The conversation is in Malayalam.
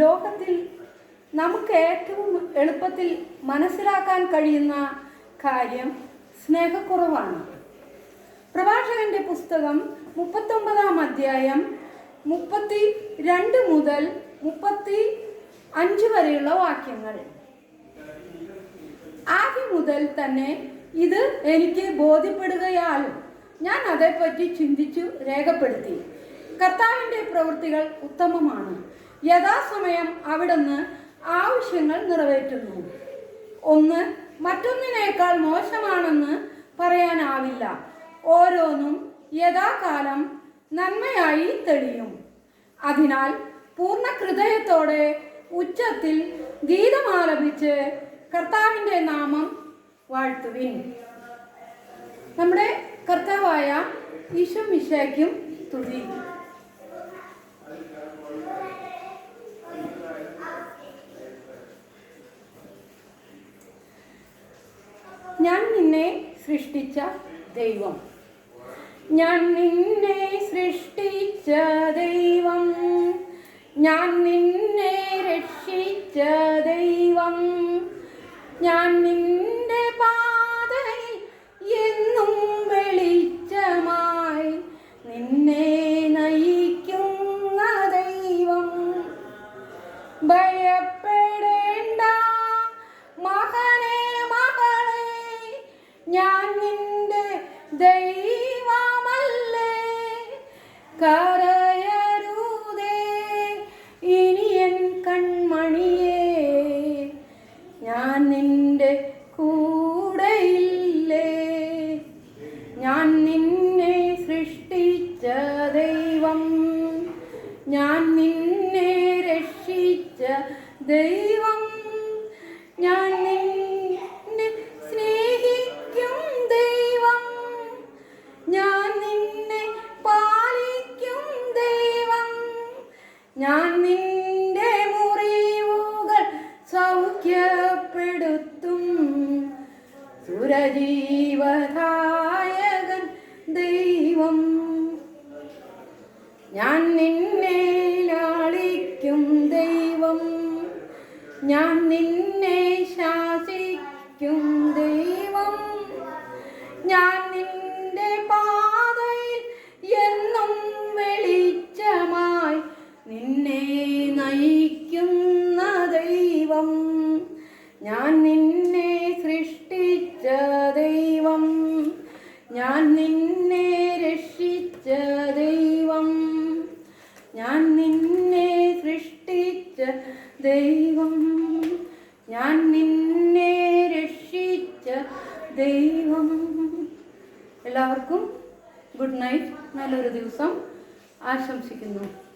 ലോകത്തിൽ നമുക്ക് ഏറ്റവും എളുപ്പത്തിൽ മനസ്സിലാക്കാൻ കഴിയുന്ന കാര്യം സ്നേഹക്കുറവാണ്. പ്രഭാഷകന്റെ പുസ്തകം മുപ്പത്തൊമ്പതാം അധ്യായം മുപ്പത്തി രണ്ട് മുതൽ മുപ്പത്തി അഞ്ച് വരെയുള്ള വാക്യങ്ങൾ. ആദ്യം മുതൽ തന്നെ ഇത് എനിക്ക് ബോധ്യപ്പെടുകയാൽ ഞാൻ അതേപ്പറ്റി ചിന്തിച്ചു രേഖപ്പെടുത്തി. കർത്താവിന്റെ പ്രവൃത്തികൾ ഉത്തമമാണ്. യഥാസമയം അവിടുന്ന് ആവശ്യങ്ങൾ നിറവേറ്റുന്നു. ഒന്ന് മറ്റൊന്നിനേക്കാൾ മോശമാണെന്ന് പറയാനാവില്ല. ഓരോന്നും യഥാകാലം നന്മയായി തെളിയും. അതിനാൽ പൂർണ ഹൃദയത്തോടെ ഉച്ചത്തിൽ ഗീതമാലപിച്ച് കർത്താവിന്റെ നാമം വാഴ്ത്തുവിൻ. നമ്മുടെ കർത്താവായ ഈശോ മിശയ്ക്കും തുതി ഞാൻ നിന്നെ സൃഷ്ടിച്ച ദൈവം. ഞാൻ നിന്നെ സൃഷ്ടിച്ച ദൈവം. ഞാൻ നിന്നെ ദൈവം ഞാൻ നിന്നെ സ്നേഹിക്കും ദൈവം. ഞാൻ നിന്നെ പാലിക്കും ദൈവം. ഞാൻ നിന്റെ മുറിവുകൾ സൗഖ്യപ്പെടുത്തും. സുരജീവദായകൻ ദൈവം. ഞാൻ നിന്നെ ഞാൻ നിന്നെ ശാസിക്കും ദൈവം. ഞാൻ നിന്റെ പാതയിൽ എന്നും വെളിച്ചമായി നിന്നെ നയിക്കുന്ന ദൈവം. ഞാൻ നിന്നെ സൃഷ്ടിച്ച ദൈവം. ഞാൻ നിന്നെ രക്ഷിച്ച ദൈവം. ഞാൻ നിന്നെ സൃഷ്ടിച്ച ദൈവം. ദൈവം. എല്ലാവർക്കും ഗുഡ് നൈറ്റ്. നല്ലൊരു ദിവസം. ആശംസിക്കുന്നു.